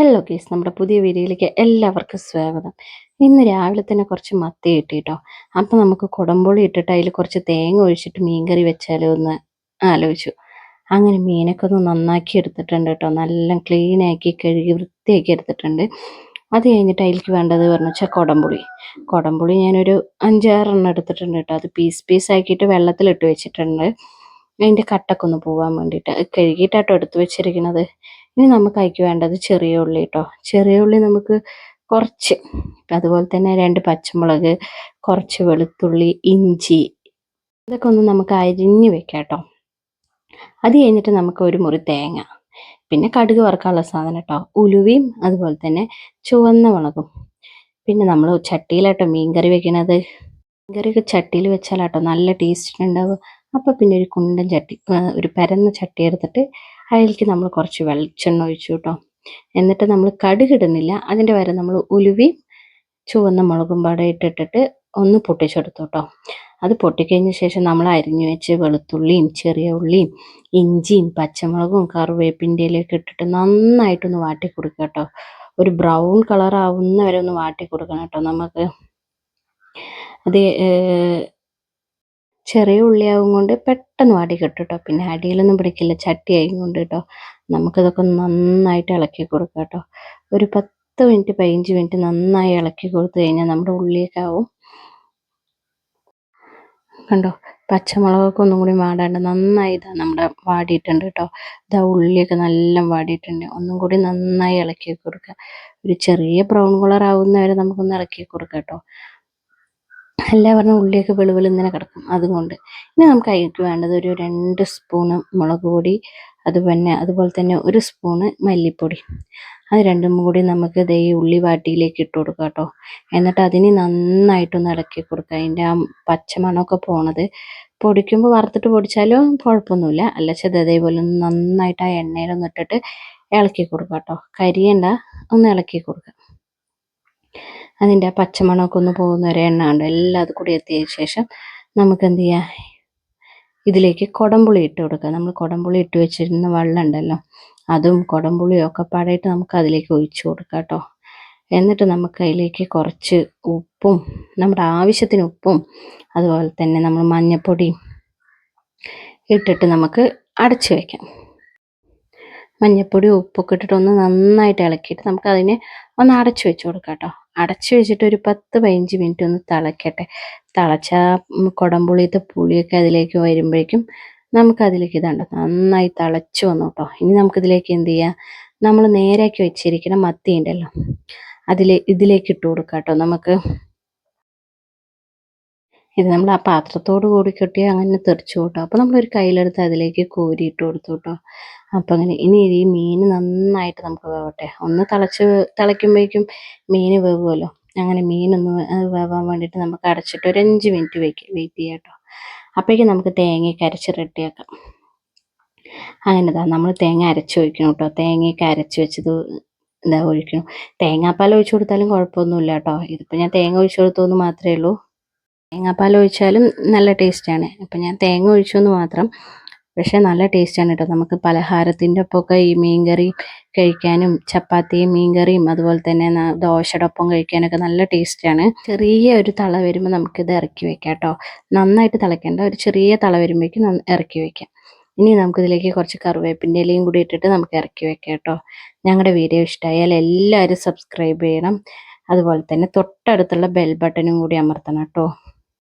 Hello case നമ്മുടെ പുതിയ വീഡിയോയിലേക്ക് എല്ലാവർക്കും സ്വാഗതം. ഇന്ന് രാവിലെ തന്നെ കുറച്ച് മത്തി കിട്ടിട്ടോ. അപ്പം നമുക്ക് കുടംപുളി ഇട്ടിട്ട് അതിൽ കുറച്ച് തേങ്ങ ഒഴിച്ചിട്ട് മീൻകറി വെച്ചാലോ എന്ന് ആലോചിച്ചു. അങ്ങനെ മീനൊക്കെ ഒന്ന് നന്നാക്കി എടുത്തിട്ടുണ്ട് കേട്ടോ. നല്ല ക്ലീനാക്കി കഴുകി വൃത്തിയാക്കി എടുത്തിട്ടുണ്ട്. അത് കഴിഞ്ഞിട്ട് അതിലേക്ക് വേണ്ടത് പറഞ്ഞു വെച്ചാൽ കുടംപുളി. കുടംപുളി ഞാനൊരു അഞ്ചാറെണ്ണം എടുത്തിട്ടുണ്ട് കേട്ടോ. അത് പീസ് പീസ് ആക്കിയിട്ട് വെള്ളത്തിലിട്ട് വെച്ചിട്ടുണ്ട്. അതിന്റെ കട്ടൊക്കെ ഒന്ന് പോകാൻ വേണ്ടിയിട്ട് കഴുകിയിട്ടാട്ടോ എടുത്ത് വെച്ചിരിക്കുന്നത് ഇനി നമുക്ക് അതിലേക്ക് വേണ്ടത് ചെറിയ ഉള്ളി കേട്ടോ ചെറിയ ഉള്ളി നമുക്ക് കുറച്ച്. അതുപോലെ തന്നെ രണ്ട് പച്ചമുളക് കുറച്ച് വെളുത്തുള്ളി ഇഞ്ചി ഇതൊക്കെ ഒന്ന് നമുക്ക് അരിഞ്ഞ് വെക്കാം കേട്ടോ അത് കഴിഞ്ഞിട്ട് നമുക്ക് ഒരു മുറി തേങ്ങ. പിന്നെ കടുക് വറുക്കാനുള്ള സാധനം കേട്ടോ ഉലുവയും അതുപോലെ തന്നെ ചുവന്ന മുളകും. പിന്നെ നമ്മൾ ചട്ടിയിലാട്ടോ മീൻകറി വെക്കണത്. മീൻകറിയൊക്കെ ചട്ടിയിൽ വെച്ചാലാട്ടോ നല്ല ടേസ്റ്റ് ഉണ്ടാവുക. അപ്പോൾ പിന്നെ ഒരു കുണ്ടൻ ചട്ടി ഒരു പരന്ന ചട്ടി എടുത്തിട്ട് അതിലേക്ക് നമ്മൾ കുറച്ച് വെളിച്ചെണ്ണ ഒഴിച്ചു കേട്ടോ. എന്നിട്ട് നമ്മൾ കടുകിടുന്നില്ല. അതിന്റെ വരെ നമ്മൾ ഉലുവയും ചുവന്ന മുളകും പാടെ ഇട്ടിട്ടിട്ട് ഒന്ന് പൊട്ടിച്ചെടുത്തു കേട്ടോ. അത് പൊട്ടിക്കഴിഞ്ഞ ശേഷം നമ്മൾ അരിഞ്ഞു വെച്ച് വെളുത്തുള്ളിയും ചെറിയ ഉള്ളിയും ഇഞ്ചിയും പച്ചമുളകും കറിവേപ്പിന്റെ ഇലയൊക്കെ ഇട്ടിട്ട് നന്നായിട്ടൊന്ന് വാട്ടി കൊടുക്കുക കേട്ടോ. ഒരു ബ്രൗൺ കളർ ആവുന്ന വരെ ഒന്ന് വാട്ടി കൊടുക്കണം കേട്ടോ നമുക്ക്. അത് ചെറിയ ഉള്ളിയാവും കൊണ്ട് പെട്ടെന്ന് വാടി കിട്ടും കേട്ടോ പിന്നെ അടിയിലൊന്നും പിടിക്കില്ല. ചട്ടി ആയി കൊണ്ട് കേട്ടോ നമുക്കിതൊക്കെ നന്നായിട്ട് ഇളക്കി കൊടുക്കാം കേട്ടോ ഒരു പത്ത് മിനിറ്റ് പതിനഞ്ച് മിനിറ്റ് നന്നായി ഇളക്കി കൊടുത്തു കഴിഞ്ഞാൽ നമ്മുടെ ഉള്ളിയൊക്കെ ആവും. കണ്ടോ? പച്ചമുളകൊക്കെ ഒന്നും കൂടി വാടാണ്ട് നന്നായി ഇതാ നമ്മുടെ വാടിയിട്ടുണ്ട് കേട്ടോ ഇതാ ഉള്ളിയൊക്കെ നല്ല വാടിയിട്ടുണ്ട്. ഒന്നും കൂടി നന്നായി ഇളക്കി കൊടുക്കുക ഒരു ചെറിയ ബ്രൗൺ കളർ ആവുന്നവരെ നമുക്കൊന്ന് ഇളക്കി കൊടുക്കാം കേട്ടോ അല്ല പറഞ്ഞ ഉള്ളിയൊക്കെ വെളുവിൽ ഇങ്ങനെ കിടക്കും. അതുകൊണ്ട് ഇനി നമുക്ക് അതിലേക്ക് വേണ്ടത് ഒരു രണ്ട് സ്പൂണ് മുളക് പൊടി അതുപോലെ അതുപോലെ തന്നെ ഒരു സ്പൂണ് മല്ലിപ്പൊടി. അത് രണ്ടും കൂടി നമുക്ക് ദേ ഉള്ളി വാട്ടിയിലേക്ക് ഇട്ട് കൊടുക്കാം കേട്ടോ. എന്നിട്ട് അതിന് നന്നായിട്ടൊന്ന് ഇളക്കി കൊടുക്കുക അതിന്റെ ആ പച്ചമണമൊക്കെ പോണത് പൊടിക്കുമ്പോൾ വറുത്തിട്ട് പൊടിച്ചാലും കുഴപ്പമൊന്നുമില്ല. അല്ല ചെത് അതേപോലെ ഒന്ന് നന്നായിട്ട് ആ എണ്ണയിലൊന്ന് ഇട്ടിട്ട് ഇളക്കി കൊടുക്കുക കേട്ടോ. കരിയണ്ട ഒന്ന് ഇളക്കി കൊടുക്കുക അതിന്റെ ആ പച്ചമണമൊക്കെ ഒന്ന് പോകുന്ന ഒരു എണ്ണ ഉണ്ട് എല്ലാം അത് കൂടി എത്തിയ ശേഷം നമുക്ക് എന്ത് ചെയ്യാം? ഇതിലേക്ക് കുടംപുളി ഇട്ട് കൊടുക്കുക നമ്മൾ കുടംപുളി ഇട്ട് വെച്ചിരുന്ന വെള്ളം ഉണ്ടല്ലോ അതും കുടംപുളിയും ഒക്കെ പാടായിട്ട് നമുക്ക് അതിലേക്ക് ഒഴിച്ചു കൊടുക്കാം കേട്ടോ. എന്നിട്ട് നമുക്ക് അതിലേക്ക് കുറച്ച് ഉപ്പും നമ്മുടെ ആവശ്യത്തിന് ഉപ്പും അതുപോലെ തന്നെ നമ്മൾ മഞ്ഞൾപ്പൊടിയും ഇട്ടിട്ട് നമുക്ക് അടച്ചു വയ്ക്കാം മഞ്ഞൾപ്പൊടി ഉപ്പൊക്കെ ഇട്ടിട്ട് ഒന്ന് നന്നായിട്ട് ഇളക്കിയിട്ട് നമുക്ക് അതിനെ ഒന്ന് അടച്ചു വെച്ച് കൊടുക്കാം കേട്ടോ. അടച്ചു വെച്ചിട്ട് ഒരു പത്ത് പതിനഞ്ച് മിനിറ്റ് ഒന്ന് തിളക്കട്ടെ. തിളച്ച കുടംപുളിയത്തെ പുളിയൊക്കെ അതിലേക്ക് വരുമ്പോഴേക്കും നമുക്ക് അതിലേക്ക് ഇതുണ്ട് നന്നായി തിളച്ചു വന്നു കേട്ടോ. ഇനി നമുക്കിതിലേക്ക് എന്ത് ചെയ്യാം? നമ്മൾ നേരാക്കി വെച്ചിരിക്കുന്ന മത്തി ഉണ്ടല്ലോ അതിലെ ഇതിലേക്ക് ഇട്ട് കൊടുക്കാം കേട്ടോ. നമുക്ക് ഇത് നമ്മൾ ആ പാത്രത്തോട് കൂടി കെട്ടി അങ്ങനെ തെറിച്ചു കേട്ടോ അപ്പോൾ നമ്മളൊരു കയ്യിലെടുത്ത് അതിലേക്ക് കോരി കൊടുത്തു കേട്ടോ. അപ്പം അങ്ങനെ ഇനി ഈ മീൻ നന്നായിട്ട് നമുക്ക് വേവട്ടെ. ഒന്ന് തിളച്ച് തിളയ്ക്കുമ്പോഴേക്കും മീൻ വേവുമല്ലോ. അങ്ങനെ മീനൊന്ന് വേവാൻ വേണ്ടിയിട്ട് നമുക്ക് അടച്ചിട്ട് ഒരു അഞ്ച് മിനിറ്റ് വെക്ക് വെയിറ്റ് ചെയ്യാം കേട്ടോ. അപ്പോഴേക്കും നമുക്ക് തേങ്ങയൊക്കെ അരച്ച് റെഡിയാക്കാം. അങ്ങനെ ഇതാ നമ്മൾ തേങ്ങ അരച്ച് ഒഴിക്കണം കേട്ടോ. തേങ്ങയൊക്കെ അരച്ച് വെച്ചത് ഇതാ ഒഴിക്കണം. തേങ്ങാപ്പാൽ ഒഴിച്ചു കൊടുത്താലും കുഴപ്പമൊന്നുമില്ല കേട്ടോ. ഇതിപ്പോൾ ഞാൻ തേങ്ങ ഒഴിച്ചു കൊടുത്തോന്ന് മാത്രമേ ഉള്ളൂ. തേങ്ങാപ്പാൽ ഒഴിച്ചാലും നല്ല ടേസ്റ്റാണ് അപ്പം ഞാൻ തേങ്ങ ഒഴിച്ചു എന്ന് മാത്രം പക്ഷേ നല്ല ടേസ്റ്റാണ് കേട്ടോ. നമുക്ക് പലഹാരത്തിന്റെ ഒപ്പമൊക്കെ ഈ മീൻകറി കഴിക്കാനും ചപ്പാത്തിയും മീൻകറിയും അതുപോലെ തന്നെ ദോശയുടെ ഒപ്പം കഴിക്കാനൊക്കെ നല്ല ടേസ്റ്റാണ്. ചെറിയ ഒരു തള വരുമ്പോൾ നമുക്കിത് ഇറക്കി വെക്കാം കേട്ടോ. നന്നായിട്ട് തിളയ്ക്കേണ്ട ഒരു ചെറിയ തള വരുമ്പോഴേക്കും ഇറക്കി വെക്കാം. ഇനി നമുക്കിതിലേക്ക് കുറച്ച് കറിവേപ്പിന്റെ ഇലയും കൂടി ഇട്ടിട്ട് നമുക്ക് ഇറക്കി വെക്കാം കേട്ടോ. ഞങ്ങളുടെ വീഡിയോ ഇഷ്ടമായാൽ എല്ലാവരും സബ്സ്ക്രൈബ് ചെയ്യണം. അതുപോലെ തന്നെ തൊട്ടടുത്തുള്ള ബെൽ ബട്ടണും കൂടി അമർത്തണം കേട്ടോ.